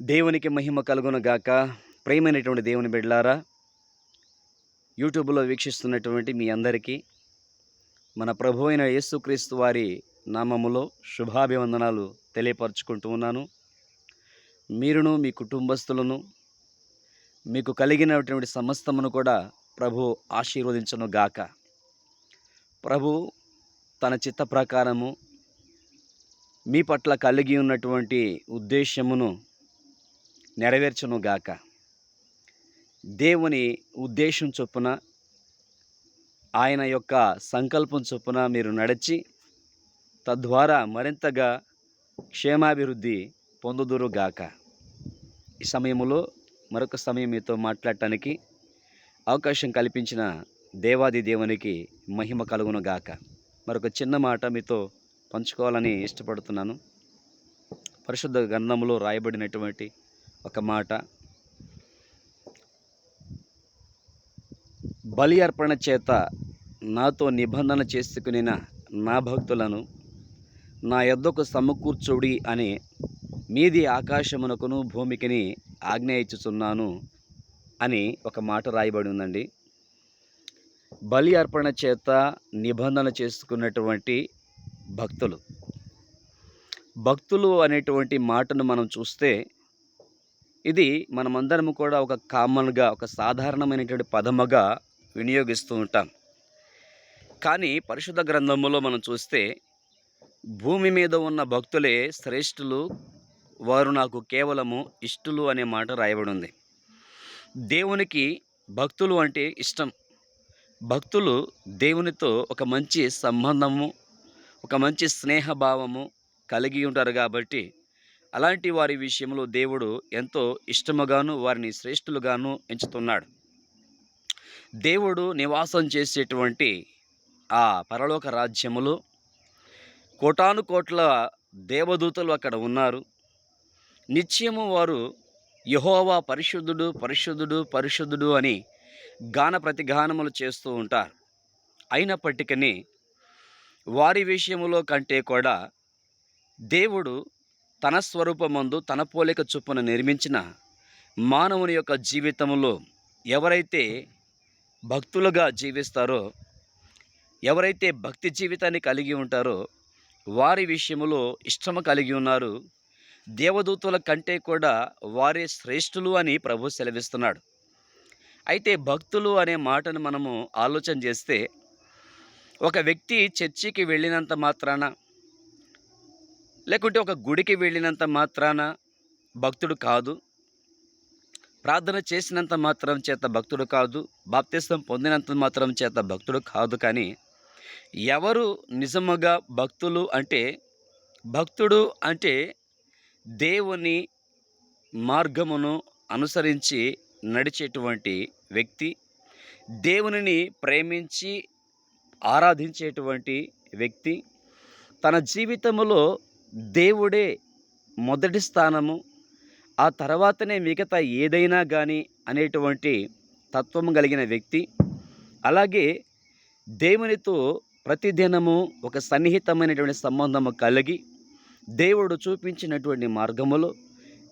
దేవునికి మహిమ కలుగును గాక. ప్రేమైనటువంటి దేవుని బిడ్లారా యూట్యూబ్లో వీక్షిస్తున్నటువంటి మీ అందరికీ మన ప్రభు అయిన యేసుక్రీస్తు వారి నామములో శుభాభివందనాలు తెలియపరచుకుంటూ ఉన్నాను. మీరును మీ కుటుంబస్తులను మీకు కలిగినటువంటి సమస్తమును కూడా ప్రభు ఆశీర్వదించను గాక. ప్రభు తన చిత్త ప్రకారము మీ పట్ల కలిగి ఉన్నటువంటి ఉద్దేశమును నెరవేర్చునుగాక. దేవుని ఉద్దేశం చొప్పున ఆయన యొక్క సంకల్పం చొప్పున మీరు నడిచి తద్వారా మరింతగా క్షేమాభివృద్ధి పొందుదురుగాక. ఈ సమయంలో మరొక సమయం మీతో మాట్లాడటానికి అవకాశం కల్పించిన దేవాది దేవునికి మహిమ కలుగును గాక మరొక చిన్న మాట మీతో పంచుకోవాలని ఇష్టపడుతున్నాను. పరిశుద్ధ గ్రంథంలో రాయబడినటువంటి ఒక మాట. బలి అర్పణ చేత నాతో నిబంధన చేసుకునిన నా భక్తులను నా యొద్దకు సమకూర్చుడి అని మీది ఆకాశమునకును భూమికిని ఆజ్ఞ ఇచ్చుచున్నాను అని ఒక మాట రాయబడి ఉందండి. బలి అర్పణ చేత నిబంధన చేసుకున్నటువంటి భక్తులు. భక్తులు అనేటువంటి మాటను మనం చూస్తే ఇది మనమందరం కూడా ఒక కామన్గా ఒక సాధారణమైనటువంటి పదముగా వినియోగిస్తూ ఉంటాం. కానీ పరిశుద్ధ గ్రంథములో మనం చూస్తే భూమి మీద ఉన్న భక్తులే శ్రేష్ఠులు వారు నాకు కేవలము ఇష్టలు అనే మాట రాయబడి ఉంది దేవునికి భక్తులు అంటే ఇష్టం. భక్తులు దేవునితో ఒక మంచి సంబంధము ఒక మంచి స్నేహభావము కలిగి ఉంటారు కాబట్టి అలాంటి వారి విషయంలో దేవుడు ఎంతో ఇష్టముగాను వారిని శ్రేష్ఠులుగాను ఎంచుతున్నాడు. దేవుడు నివాసం చేసేటువంటి ఆ పరలోక రాజ్యములో కోటాను కోట్ల దేవదూతలు అక్కడ ఉన్నారు. నిత్యము వారు యహోవా పరిశుద్ధుడు పరిశుద్ధుడు పరిశుద్ధుడు అని గాన ప్రతిగానములు చేస్తూ ఉంటారు. అయినప్పటికీ వారి విషయములో కంటే కూడా దేవుడు తన స్వరూపమందు తన పోలిక చొప్పున నిర్మించిన మానవుని యొక్క జీవితంలో ఎవరైతే భక్తులుగా జీవిస్తారో ఎవరైతే భక్తి జీవితాన్ని కలిగి ఉంటారో వారి విషయంలో ఇష్టము కలిగి ఉన్నారు. దేవదూతుల కంటే కూడా వారే శ్రేష్ఠులు అని ప్రభు సెలవిస్తున్నాడు. అయితే భక్తులు అనే మాటను మనము ఆలోచన చేస్తే ఒక వ్యక్తి చర్చికి వెళ్ళినంత మాత్రాన లేకుంటే ఒక గుడికి వెళ్ళినంత మాత్రాన భక్తుడు కాదు. ప్రార్థన చేసినంత మాత్రం చేత భక్తుడు కాదు. బాప్తిస్తం పొందినంత మాత్రం చేత భక్తుడు కాదు. కానీ ఎవరు నిజముగా భక్తులు అంటే భక్తుడు అంటే దేవుని మార్గమును అనుసరించి నడిచేటువంటి వ్యక్తి దేవునిని ప్రేమించి ఆరాధించేటువంటి వ్యక్తి తన జీవితంలో దేవుడే మొదటి స్థానము ఆ తర్వాతనే మిగతా ఏదైనా కానీ అనేటువంటి తత్వం కలిగిన వ్యక్తి. అలాగే దేవునితో ప్రతిదినము ఒక సన్నిహితమైనటువంటి సంబంధము కలిగి దేవుడు చూపించినటువంటి మార్గములో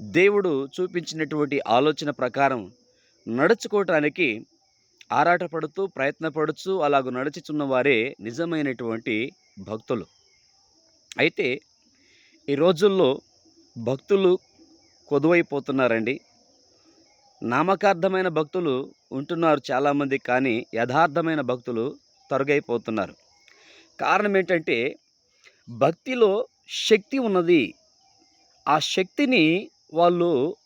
దేవుడు చూపించినటువంటి ఆలోచన ప్రకారం నడుచుకోవటానికి ఆరాటపడుతూ ప్రయత్నపడుచు అలాగ నడుచుచున్న వారే నిజమైనటువంటి భక్తులు. అయితే ఈ రోజుల్లో భక్తులు కొదువైపోతున్నారండి. నామకార్థమైన భక్తులు ఉంటున్నారు చాలామంది కానీ యథార్థమైన భక్తులు తొరగైపోతున్నారు. కారణం ఏంటంటే భక్తిలో శక్తి ఉన్నది. ఆ శక్తిని వాళ్ళు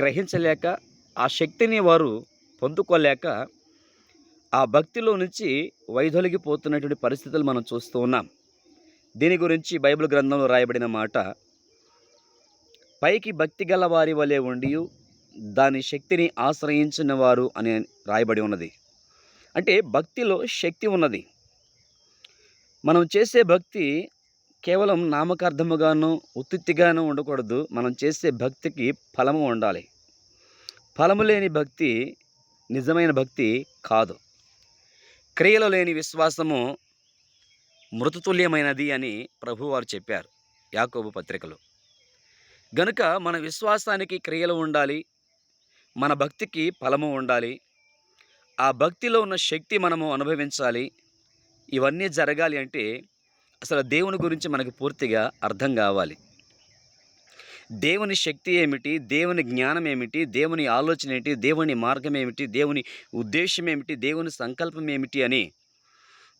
గ్రహించలేక ఆ శక్తిని వారు పొందుకోలేక ఆ భక్తిలో నుంచి వైదొలిగిపోతున్నటువంటి పరిస్థితులు మనం చూస్తూ ఉన్నాం. దీని గురించి బైబిల్ గ్రంథంలో రాయబడిన మాట పైకి భక్తి గల వారి వలె ఉండి దాని శక్తిని ఆశ్రయించిన వారు అని రాయబడి ఉన్నది. అంటే భక్తిలో శక్తి ఉన్నది. మనం చేసే భక్తి కేవలం నామకార్థముగాను ఉత్తిగాను ఉండకూడదు. మనం చేసే భక్తికి ఫలము ఉండాలి. ఫలము లేని భక్తి నిజమైన భక్తి కాదు. క్రియలు లేని విశ్వాసము మృతతుల్యమైనది అని ప్రభువారు చెప్పారు యాకోబు పత్రికలో. గనుక మన విశ్వాసానికి క్రియలు ఉండాలి మన భక్తికి ఫలము ఉండాలి ఆ భక్తిలో ఉన్న శక్తి మనము అనుభవించాలి ఇవన్నీ జరగాలి అంటే అసలు దేవుని గురించి మనకు పూర్తిగా అర్థం కావాలి. దేవుని శక్తి ఏమిటి దేవుని జ్ఞానం ఏమిటి దేవుని ఆలోచన ఏమిటి దేవుని మార్గం ఏమిటి దేవుని ఉద్దేశం ఏమిటి దేవుని సంకల్పం ఏమిటి అని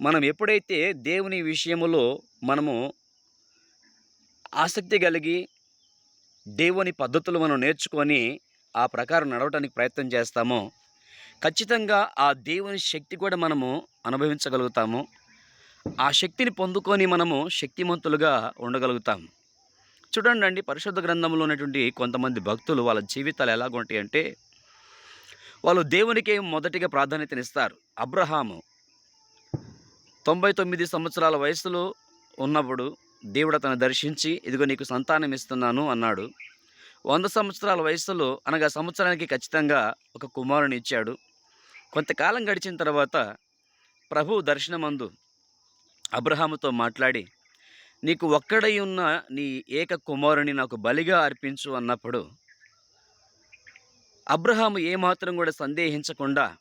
మనం ఎప్పుడైతే దేవుని విషయములో మనము ఆసక్తి కలిగి దేవుని పద్ధతులు మనం నేర్చుకొని ఆ ప్రకారం నడవటానికి ప్రయత్నం చేస్తామో ఖచ్చితంగా ఆ దేవుని శక్తి కూడా మనము అనుభవించగలుగుతాము. ఆ శక్తిని పొందుకొని మనము శక్తిమంతులుగా ఉండగలుగుతాం. చూడండి అండి పరిశుద్ధ గ్రంథంలో ఉన్నటువంటి కొంతమంది భక్తులు వాళ్ళ జీవితాలు ఎలాగుంటాయి అంటే వాళ్ళు దేవునికి మొదటిగా ప్రాధాన్యతనిస్తారు. అబ్రహాము తొంభై తొమ్మిది సంవత్సరాల వయసులో ఉన్నప్పుడు దేవుడు అతను దర్శించి ఇదిగో నీకు సంతానం ఇస్తున్నాను అన్నాడు. వంద సంవత్సరాల వయసులో అనగా సంవత్సరానికి ఖచ్చితంగా ఒక కుమారుని ఇచ్చాడు. కొంతకాలం గడిచిన తర్వాత ప్రభు దర్శనమందు అబ్రహాముతో మాట్లాడి నీకు ఒక్కడై ఉన్న నీ ఏక కుమారుని నాకు బలిగా అర్పించు అన్నప్పుడు అబ్రహాము ఏమాత్రం కూడా సందేహించకుండా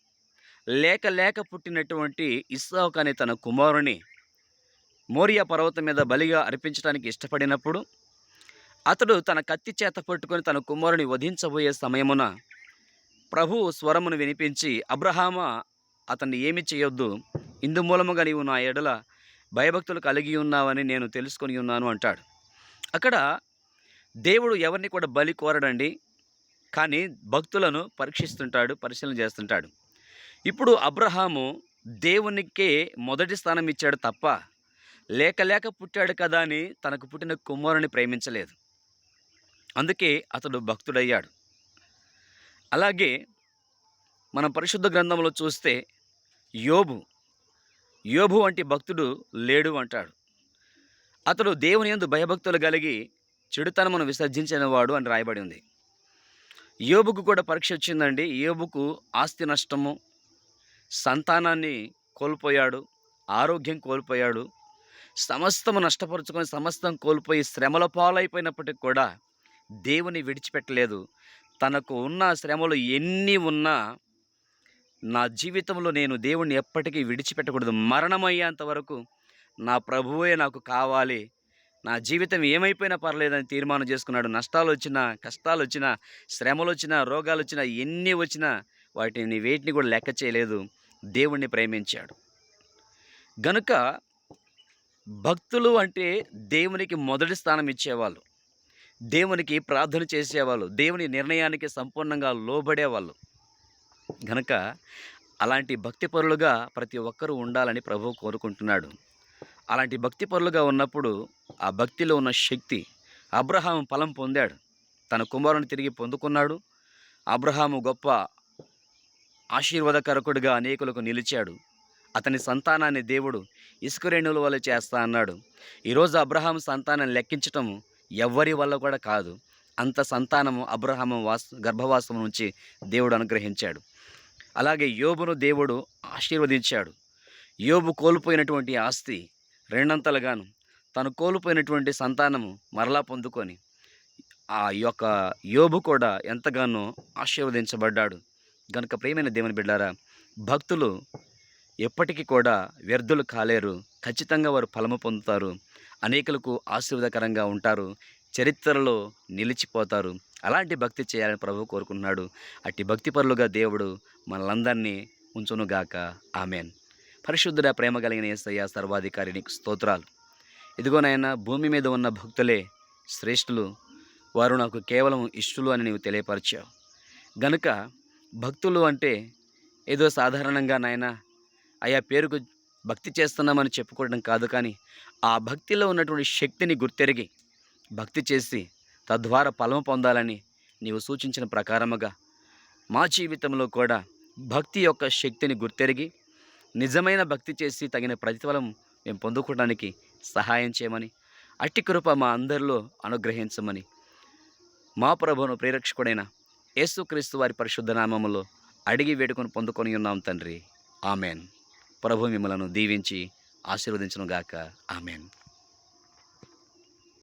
లేక లేక పుట్టినటువంటి ఇస్సాక్ అనే తన కుమారుని మోరియా పర్వతం మీద బలిగా అర్పించడానికి ఇష్టపడినప్పుడు అతడు తన కత్తి చేత పట్టుకొని తన కుమారుని వధించబోయే సమయమున ప్రభు స్వరమును వినిపించి అబ్రహామ అతన్ని ఏమి చేయొద్దు? ఇందు మూలముగా నీవు నా ఎడల భయభక్తులు కలిగి ఉన్నావని నేను తెలుసుకొని ఉన్నాను అంటాడు. అక్కడ దేవుడు ఎవరిని కూడా బలి కోరడండి కానీ భక్తులను పరీక్షిస్తుంటాడు పరిశీలన చేస్తుంటాడు. ఇప్పుడు అబ్రహాము దేవునికే మొదటి స్థానం ఇచ్చాడు తప్ప లేక లేక పుట్టాడు కదా అని తనకు పుట్టిన కుమారుని ప్రేమించలేదు. అందుకే అతడు భక్తుడయ్యాడు. అలాగే మన పరిశుద్ధ గ్రంథంలో చూస్తే యోబు యోబు వంటి భక్తుడు లేడు అంటాడు. అతడు దేవుని యందు భయభక్తులు కలిగి చెడుతనమును విసర్జించినవాడు అని రాయబడి ఉంది. యోబుకు కూడా పరీక్ష వచ్చిందండి. యోబుకు ఆస్తి నష్టము సంతానాన్ని కోల్పోయాడు ఆరోగ్యం కోల్పోయాడు సమస్తము నష్టపరుచుకొని సమస్తం కోల్పోయి శ్రమల పాలైపోయినప్పటికి కూడా దేవుని విడిచిపెట్టలేదు. తనకు ఉన్న శ్రమలు ఎన్ని ఉన్నా నా జీవితంలో నేను దేవుణ్ణి ఎప్పటికీ విడిచిపెట్టకూడదు. మరణమయ్యేంత వరకు నా ప్రభువే నాకు కావాలి. నా జీవితం ఏమైపోయినా పర్లేదని తీర్మానం చేసుకున్నాడు. నష్టాలు వచ్చినా కష్టాలు వచ్చినా శ్రమలు వచ్చినా రోగాలు వచ్చినా ఎన్ని వచ్చినా వాటిని వేటిని కూడా లెక్క చేయలేదు. దేవుణ్ణి ప్రేమించాడు. గనుక భక్తులు అంటే దేవునికి మొదటి స్థానం ఇచ్చేవాళ్ళు. దేవునికి ప్రార్థన చేసేవాళ్ళు. దేవుని నిర్ణయానికి సంపూర్ణంగా లోబడేవాళ్ళు. గనక అలాంటి భక్తిపరులుగా ప్రతి ఒక్కరూ ఉండాలని ప్రభువు కోరుకుంటున్నాడు. అలాంటి భక్తిపరులుగా ఉన్నప్పుడు ఆ భక్తిలో ఉన్న శక్తి అబ్రహాము ఫలం పొందాడు. తన కుమారుని తిరిగి పొందుకున్నాడు. అబ్రహాము గొప్ప ఆశీర్వాదకరకుడిగా అనేకులకు నిలిచాడు. అతని సంతానాన్ని దేవుడు ఇసుకరేణువుల వల్ల చేస్తా అన్నాడు. ఈరోజు అబ్రహాం సంతానం లెక్కించటం ఎవ్వరి వల్ల కూడా కాదు. అంత సంతానము అబ్రహాము వాస్ గర్భవాసం నుంచి దేవుడు అనుగ్రహించాడు. అలాగే యోబును దేవుడు ఆశీర్వదించాడు. యోబు కోల్పోయినటువంటి ఆస్తి రెండంతలుగాను తను కోల్పోయినటువంటి సంతానము మరలా పొందుకొని ఆ యొక్క యోబు కూడా ఎంతగానో ఆశీర్వదించబడ్డాడు. గనుక ప్రేమైన దేవుని బిడ్డారా భక్తులు ఎప్పటికీ కూడా వ్యర్థులు కాలేరు. ఖచ్చితంగా వారు ఫలము పొందుతారు. అనేకులకు ఆశీర్వదకరంగా ఉంటారు. చరిత్రలో నిలిచిపోతారు. అలాంటి భక్తి చేయాలని ప్రభు కోరుకుంటున్నాడు. అట్టి భక్తిపరులుగా దేవుడు మనలందరినీ ఉంచునుగాక. ఆమెన్. పరిశుద్ధుడ ప్రేమ కలిగిన ఏసయ్య సర్వాధికారి నీకు స్తోత్రాలు ఇదిగోనైనా భూమి మీద ఉన్న భక్తులే శ్రేష్ఠులు. వారు నాకు కేవలం ఇష్టులు అని నీవు తెలియపరిచావు. గనుక భక్తులు అంటే ఏదో సాధారణంగా నాయన అయా పేరుకు భక్తి చేస్తున్నామని చెప్పుకోవడం కాదు కానీ ఆ భక్తిలో ఉన్నటువంటి శక్తిని గుర్తెరిగి భక్తి చేసి తద్వారా ఫలం పొందాలని నీవు సూచించిన ప్రకారముగా మా జీవితంలో కూడా భక్తి యొక్క శక్తిని గుర్తెరిగి నిజమైన భక్తి చేసి తగిన ప్రతిఫలం మేము పొందుకోవడానికి సహాయం చేయమని అట్టి కృప మా అందరిలో అనుగ్రహించమని మా ప్రభువును ప్రేరక్షకుడైన యేసుక్రీస్తు వారి పరిశుద్ధ నామములో అడిగి వేడుకొని పొందుకొని ఉన్నాం తండ్రి. ఆమెన్. ప్రభు మిమ్మలను దీవించి ఆశీర్వదించను గాక ఆమెన్.